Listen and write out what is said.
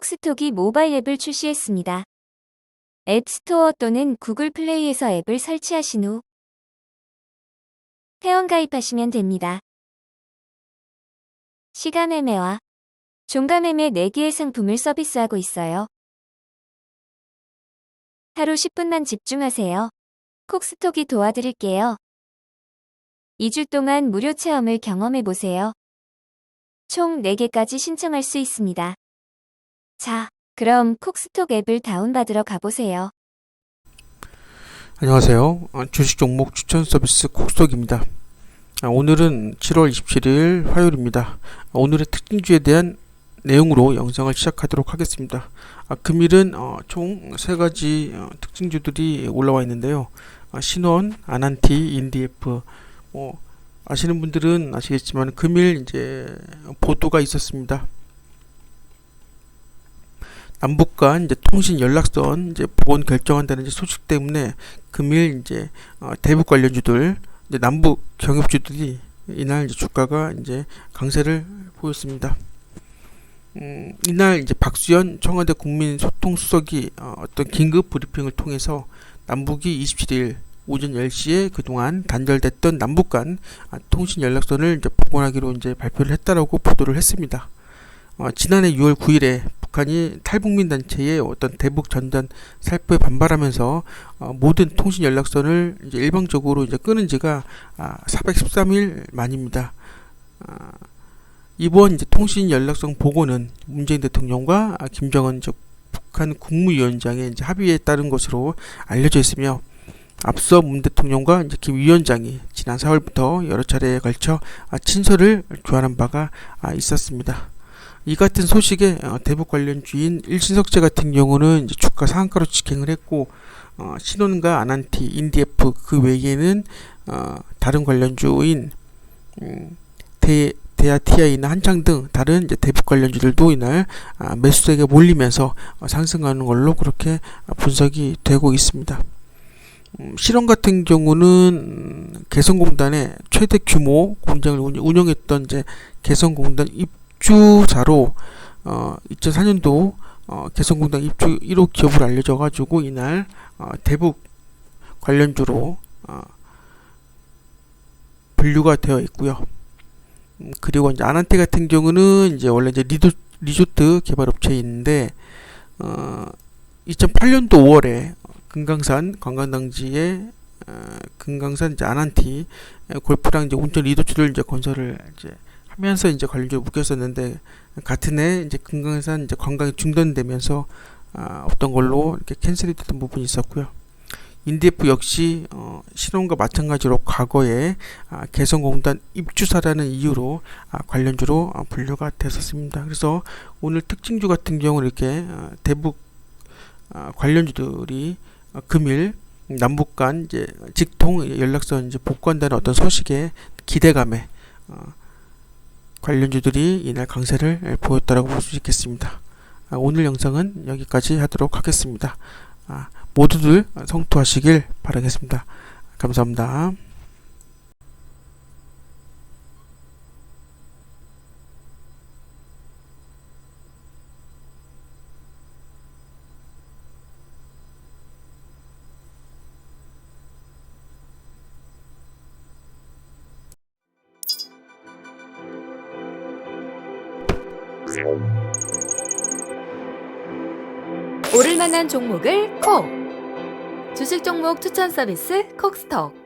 콕스톡이 모바일 앱을 출시했습니다. 앱스토어 또는 구글 플레이에서 앱을 설치하신 후 회원 가입하시면 됩니다. 시간 매매와 종가 매매 4개의 상품을 서비스하고 있어요. 하루 10분만 집중하세요. 콕스톡이 도와드릴게요. 2주 동안 무료 체험을 경험해 보세요. 총 4개까지 신청할 수 있습니다. 자, 그럼 콕스톡 앱을 다운받으러 가보세요. 안녕하세요. 어, 주식 종목 추천 서비스 콕스톡입니다. 아, 오늘은 7월 27일 화요일입니다. 아, 오늘의 특징주에 대한 내용으로 영상을 시작하도록 하겠습니다. 아, 금일은 어, 총세 가지 어, 특징주들이 올라와 있는데요. 아, 신원, 아난티, 인디에프. 뭐 아시는 분들은 아시겠지만 금일 이제 보도가 있었습니다. 남북 간 이제 통신 연락선 이제 복원 결정한다는 이제 소식 때문에 금일 이제 어, 대북 관련주들 이제 남북 경협주들이 이날 이제 주가가 이제 강세를 보였습니다. 음, 이날 이제 박수현 청와대 국민소통수석이 어, 어떤 긴급 브리핑을 통해서 남북이 27일 오전 10시에 그동안 단절됐던 남북 간 아, 통신 연락선을 이제 복원하기로 이제 발표를 했다라고 보도를 했습니다. 어, 지난해 6월 9일에 북한이 탈북민 단체의 어떤 대북 전단 살포에 반발하면서 어, 모든 통신 연락선을 이제 일방적으로 이제 끊은 지가 아, 413일 만입니다. 아, 이번 이제 통신 연락선 복원은 문재인 대통령과 아, 김정은 즉 북한 국무위원장의 이제 합의에 따른 것으로 알려져 있으며 앞서 문 대통령과 이제 김 위원장이 지난 4월부터 여러 차례에 걸쳐 아, 친서를 교환한 바가 아, 있었습니다. 이 같은 소식에 어, 대북 관련 주인 일신석재 같은 경우는 주가 상한가로 직행을 했고 어, 신원과 아난티, 인디에프 그 외에는 어, 다른 관련주인 음, 대 대아티아이나 한창 등 다른 대북 관련주들도 이날 아, 매수세가 몰리면서 어, 상승하는 걸로 그렇게 아, 분석이 되고 있습니다. 음, 실험 같은 경우는 음, 개성공단의 최대 규모 공장을 운- 운영했던 이제 개성공단 입 주자로 어, 2004년도 어, 개성공단 입주 1호 기업으로 알려져 가지고 이날 어, 대북 관련주로 어, 분류가 되어 있고요. 음, 그리고 이제 아난테 같은 경우는 이제 원래 이제 리도, 리조트 개발 업체인데 어, 2008년도 5월에 금강산 관광단지에 어, 금강산 이제 아난티 에, 골프랑 이제 운전 리조트를 이제 건설을 이제 하면서 이제 관련주를 묶였었는데 같은 해 이제 금강산 이제 관광이 중단되면서 아, 어떤 걸로 이렇게 캔슬이 됐던 부분이 있었고요. 인디에프 역시 어, 신혼과 마찬가지로 과거에 아, 개성공단 입주사라는 이유로 아, 관련주로 아, 분류가 됐었습니다. 그래서 오늘 특징주 같은 경우는 이렇게 아, 대북 아, 관련주들이 어, 금일 남북 간 이제 직통 연락선 이제 복구한다는 어떤 소식에 기대감에 어, 관련주들이 이날 강세를 예, 보였다라고 볼 수 있겠습니다. 아, 오늘 영상은 여기까지 하도록 하겠습니다. 아, 모두들 성투하시길 바라겠습니다. 감사합니다. 오를 만한 종목을 콕! 주식 종목 추천 서비스 콕스톡